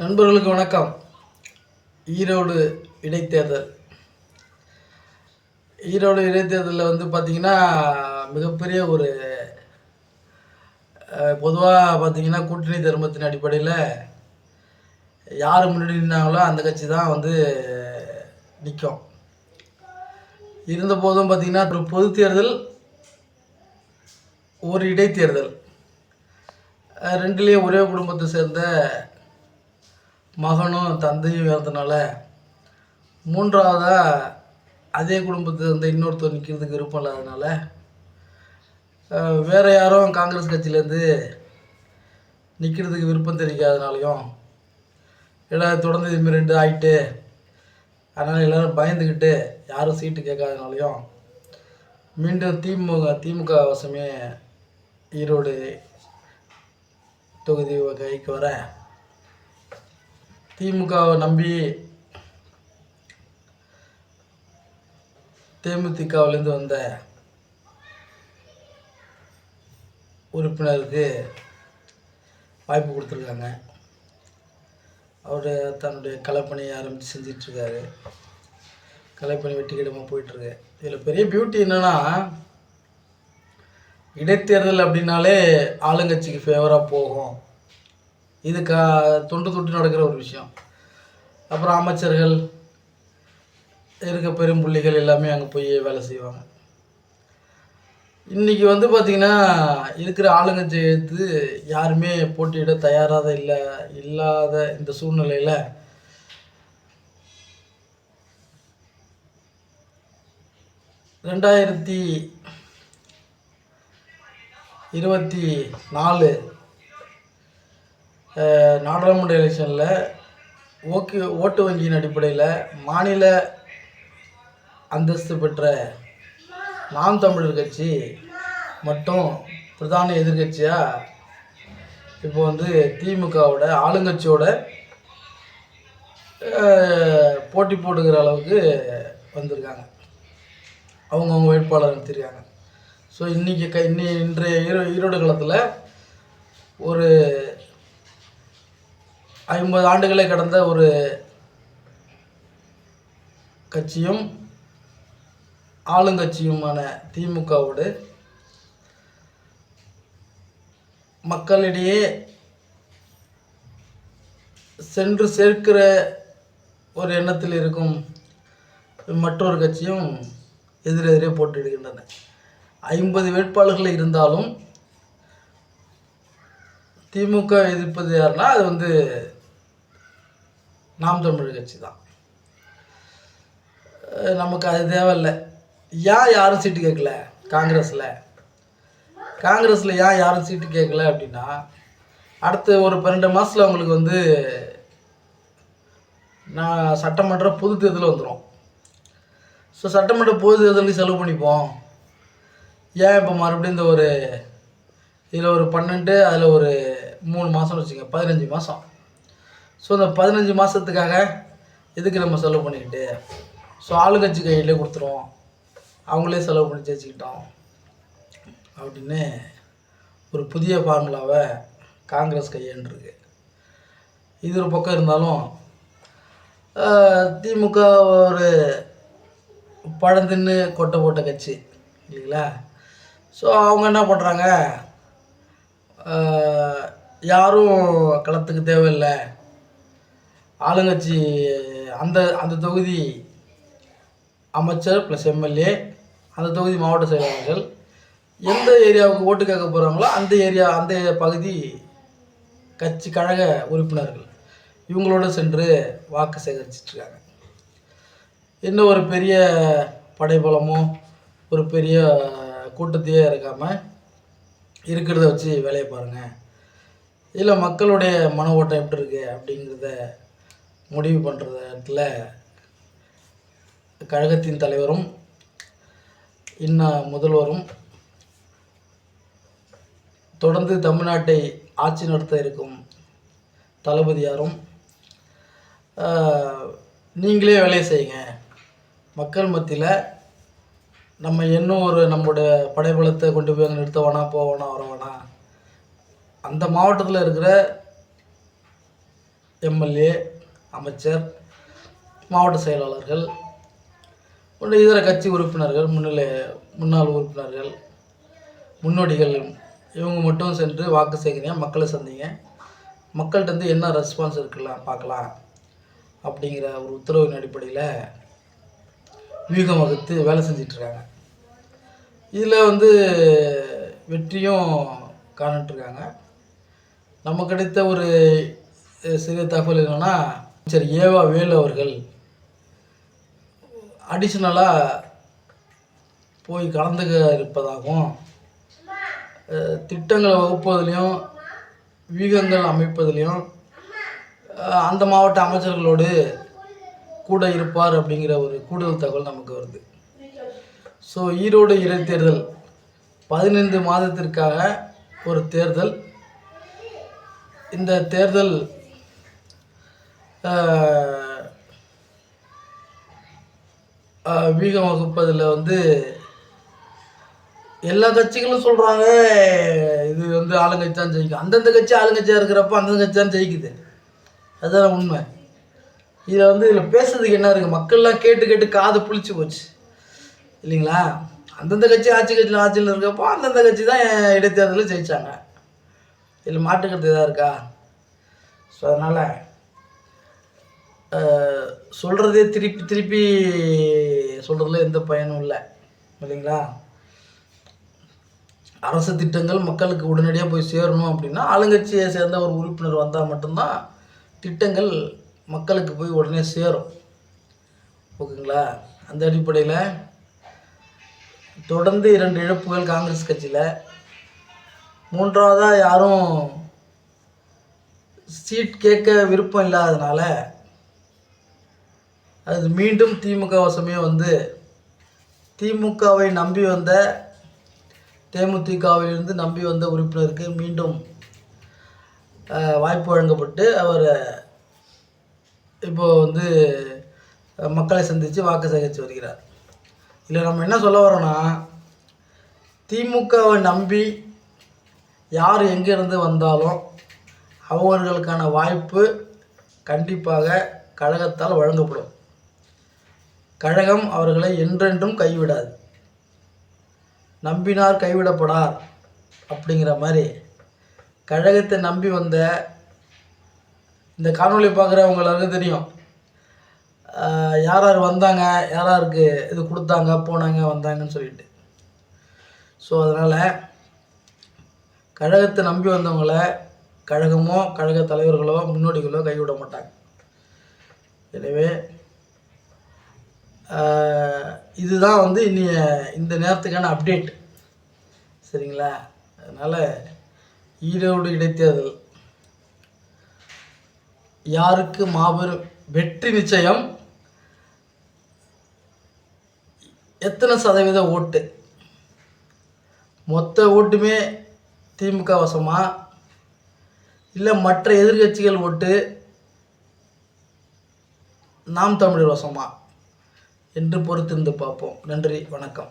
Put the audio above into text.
நண்பர்களுக்கு வணக்கம். ஈரோடு இடைத்தேர்தல். ஈரோடு இடைத்தேர்தலில் வந்து பார்த்திங்கன்னா மிகப்பெரிய ஒரு பொதுவாக பார்த்திங்கன்னா கூட்டணி தர்மத்தின் அடிப்படையில் யார் முன்னாடி நின்னாங்களோ அந்த கட்சி தான் வந்து நிற்கும் இருந்தபோதும் பார்த்திங்கன்னா ஒரு பொது தேர்தல் ஒரு இடைத்தேர்தல். ரெண்டுலேயும் ஒரே குடும்பத்தை சேர்ந்த மகனும் தந்தையும் இறந்தனால மூன்றாவதாக அதே குடும்பத்தில் இருந்த இன்னொருத்தர் நிற்கிறதுக்கு விருப்பம் இல்லாதனால வேறு யாரும் காங்கிரஸ் கட்சியிலேருந்து நிற்கிறதுக்கு விருப்பம் தெரிவிக்காதனாலையும் எல்லாம் தொடர்ந்து இதுமாரி ரெண்டு ஆகிட்டு அதனால் எல்லோரும் பயந்துக்கிட்டு யாரும் சீட்டு கேட்காதனாலையும் மீண்டும் திமுக திமுக வசமே ஈரோடு தொகுதி கைக்கு வர திமுகவை நம்பி தேமுதிகவிலேருந்து வந்த உறுப்பினருக்கு வாய்ப்பு கொடுத்துருக்காங்க. அவர் தன்னுடைய கலைப்பணியை ஆரம்பித்து செஞ்சிட்ருக்காரு. கலைப்பணி வெட்டிக்கிடமாக போயிட்டுருக்கு இதில் பெரிய பியூட்டி என்னென்னா இடைத்தேர்தல் அப்படின்னாலே ஆளுங்கட்சிக்கு ஃபேவராக போகும். இது கா தொண்டு தொட்டு நடக்கிற ஒரு விஷயம். அப்புறம் அமைச்சர்கள் இருக்க பெரும்புள்ளிகள் எல்லாமே அங்கே போய் வேலை செய்வாங்க. இன்றைக்கி வந்து பார்த்திங்கன்னா இருக்கிற ஆளுங்கட்சி எடுத்து யாருமே போட்டியிட தயாராக இல்லை இல்லாத இந்த சூழ்நிலையில் ரெண்டாயிரத்தி இருபத்தி நாலு நாடாளுமன்ற எலெக்ஷனில் ஓக்கு ஓட்டு வங்கியின் அடிப்படையில் மாநில அந்தஸ்து பெற்ற நாம் தமிழர் கட்சி மட்டும் பிரதான எதிர்கட்சியாக இப்போ வந்து திமுகவோட ஆளுங்கட்சியோட போட்டி போட்டுக்கிற அளவுக்கு வந்திருக்காங்க. அவங்கவுங்க வேட்பாளர் நிறுத்திருக்காங்க. ஸோ இன்றைக்கி க இன்னி இன்றைய ஈரோ ஈரோடு காலத்தில் ஒரு ஐம்பது ஆண்டுகளை கடந்த ஒரு கட்சியும் ஆளுங்கட்சியுமான திமுகவோடு மக்களிடையே சென்று சேர்க்கிற ஒரு எண்ணத்தில் இருக்கும் மற்றொரு கட்சியும் எதிரெதிரே போட்டியிடுகின்றன. ஐம்பது வேட்பாளர்கள் இருந்தாலும் திமுக எதிர்ப்பது யாருன்னா அது வந்து நாம் தமிழ் கட்சி தான். நமக்கு அது தேவையில்லை. ஏன் யாரும் சீட்டு கேட்கல? காங்கிரஸில். காங்கிரஸில் ஏன் யாரும் சீட்டு கேட்கல அப்படின்னா அடுத்து ஒரு பன்னெண்டு மாதத்தில் அவங்களுக்கு வந்து நான் சட்டமன்ற பொது தேர்தல் வந்துடும் ஸோ சட்டமன்ற பொது தேர்தலுக்கு செலவு பண்ணிப்போம். ஏன் இப்போ மறுபடியும் இந்த ஒரு இதில் ஒரு பன்னெண்டு அதில் ஒரு மூணு மாதம் வச்சுங்க பதினஞ்சு மாதம் ஸோ இந்த பதினஞ்சு மாதத்துக்காக எதுக்கு நம்ம செலவு பண்ணிக்கிட்டு? ஸோ ஆளுங்கட்சி கையிலே கொடுத்துருவோம். அவங்களே செலவு பண்ணி ஜெயிச்சுக்கிட்டோம். அப்படின்னு ஒரு புதிய ஃபார்முலாவை காங்கிரஸ் கையாண்டுருக்கு. இது ஒரு பக்கம் இருந்தாலும் திமுக ஒரு பழந்தின்னு கொட்டை போட்ட கட்சி இல்லைங்களா? ஸோ அவங்க என்ன பண்ணுறாங்க யாரும் களத்துக்கு தேவையில்லை. ஆளுங்கட்சி அந்த அந்த தொகுதி அமைச்சர் ப்ளஸ் எம்எல்ஏ அந்த தொகுதி மாவட்ட செயலாளர்கள் எந்த ஏரியாவுக்கு ஓட்டு கேட்க போகிறாங்களோ அந்த ஏரியா அந்த பகுதி கட்சி கழக உறுப்பினர்கள் இவங்களோட சென்று வாக்கு சேகரிச்சிட்ருக்காங்க. இன்னும் ஒரு பெரிய படைபலமோ ஒரு பெரிய கூட்டத்தையே இருக்காமல் இருக்கிறத வச்சு வேலையை பாருங்கள் இதில் மக்களுடைய மன ஓட்டம் எப்படி இருக்கு அப்படிங்கிறத முடிவு பண்ணுற இடத்துல கழகத்தின் தலைவரும் இன்னும் முதல்வரும் தொடர்ந்து தமிழ்நாட்டை ஆட்சி நடத்த இருக்கும் தளபதியாரும் நீங்களே வேலையை செய்யுங்க. மக்கள் மத்தியில் நம்ம இன்னும் ஒரு நம்மளோட படைபலத்தை கொண்டு போய் அங்கே நிறுத்த வேணாம் போக வேணாம் வர வேணாம் அந்த மாவட்டத்தில் இருக்கிற எம்எல்ஏ அமைச்சர் மாவட்ட செயலாளர்கள் மற்றும் இதர கட்சி உறுப்பினர்கள் முன்னிலை முன்னாள் உறுப்பினர்கள் முன்னோடிகள் இவங்க மட்டும் சென்று வாக்கு சேகரிங்க மக்களை சந்திங்க. மக்கள்கிட்ட என்ன ரெஸ்பான்ஸ் இருக்கலாம் பார்க்கலாம். அப்படிங்கிற ஒரு உத்தரவின் அடிப்படையில் வியூகம் வகுத்து வேலை செஞ்சிட்ருக்காங்க இதில் வந்து வெற்றியும் காணிட்டுருக்காங்க நம்ம கிடைத்த ஒரு சிறிய தகவல் என்னென்னா சரி ஏவா வேலு அவர்கள் அடிஷ்னலாக போய் கலந்துக்க இருப்பதாகவும் திட்டங்களை வகுப்பதிலையும் வீகங்கள் அமைப்பதிலையும் அந்த மாவட்ட அமைச்சர்களோடு கூட இருப்பார் அப்படிங்கிற ஒரு கூடுதல் தகவல் நமக்கு வருது. ஸோ ஈரோடு இடைத்தேர்தல் பதினைந்து மாதத்திற்காக ஒரு தேர்தல். இந்த தேர்தல் வீகம் வகுப்பதில் வந்து எல்லா கட்சிகளும் சொல்கிறாங்க இது வந்து ஆளுங்கட்சி தான் ஜெயிக்கும். அந்தந்த கட்சி ஆளுங்கட்சியாக இருக்கிறப்ப அந்தந்த கட்சி தான் ஜெயிக்குது. அதுதான் உண்மை. இதில் வந்து இதில் பேசுறதுக்கு என்ன இருக்குது மக்கள்லாம் கேட்டு கேட்டு காது புளிச்சு போச்சு. இல்லைங்களா? அந்தந்த கட்சி ஆட்சி கட்சியில் ஆட்சியில் இருக்கப்போ அந்தந்த கட்சி தான் இடைத்தேர்தலில் ஜெயித்தாங்க இதில் மாட்டுக்கிறது இதாக இருக்கா? ஸோ அதனால் சொல்கிறதே திருப்பி திருப்பி சொல்கிறதுல எந்த பயனும் இல்லை. இல்லைங்களா? அரசு திட்டங்கள் மக்களுக்கு உடனடியாக போய் சேரணும் அப்படின்னா ஆளுங்கட்சியை சேர்ந்த ஒரு உறுப்பினர் வந்தால் மட்டும்தான் திட்டங்கள் மக்களுக்கு போய் உடனே சேரும். ஓகேங்களா? அந்த அடிப்படையில் தொடர்ந்து இரண்டு இழப்புகள் காங்கிரஸ் கட்சியில் மூன்றாவதாக யாரும் சீட் கேட்க விருப்பம் இல்லாததுனால அது மீண்டும் திமுக வசமே வந்து திமுகவை நம்பி வந்த தேமுதிகவிலிருந்து நம்பி வந்த உறுப்பினருக்கு மீண்டும் வாய்ப்பு வழங்கப்பட்டு அவர் இப்போது வந்து மக்களை சந்தித்து வாக்கு சேகரித்து வருகிறார். இதில் நம்ம என்ன சொல்ல வரோன்னா திமுகவை நம்பி யார் எங்கேருந்து வந்தாலும் அவர்களுக்கான வாய்ப்பு கண்டிப்பாக கழகத்தால் வழங்கப்படும். கழகம் அவர்களை என்றென்றும் கைவிடாது. நம்பினார் கைவிடப்படார் அப்படிங்கிற மாதிரி கழகத்தை நம்பி வந்த இந்த காணொலி பார்க்குறவங்க எல்லாருக்கும் தெரியும். யார் யார் வந்தாங்க யார் யாருக்கு இது கொடுத்தாங்க போனாங்க வந்தாங்கன்னு சொல்லிட்டு. ஸோ அதனால் கழகத்தை நம்பி வந்தவங்கள கழகமோ கழக தலைவர்களோ முன்னோடிகளோ கைவிட மாட்டாங்க. எனவே இதுதான் வந்து இனி இந்த நேரத்துக்கான அப்டேட் சரிங்களா? அதனால் ஈரோடு இடைத்தேர்தல். யாருக்கு மாபெரும் வெற்றி நிச்சயம்? எத்தனை சதவீத ஓட்டு? மொத்த ஓட்டுமே திமுக வசமா? இல்லை மற்ற எதிர்க்கட்சிகள் ஓட்டு நாம் தமிழர் வசமா? என்று பொறுத்திருந்து பார்ப்போம். நன்றி வணக்கம்.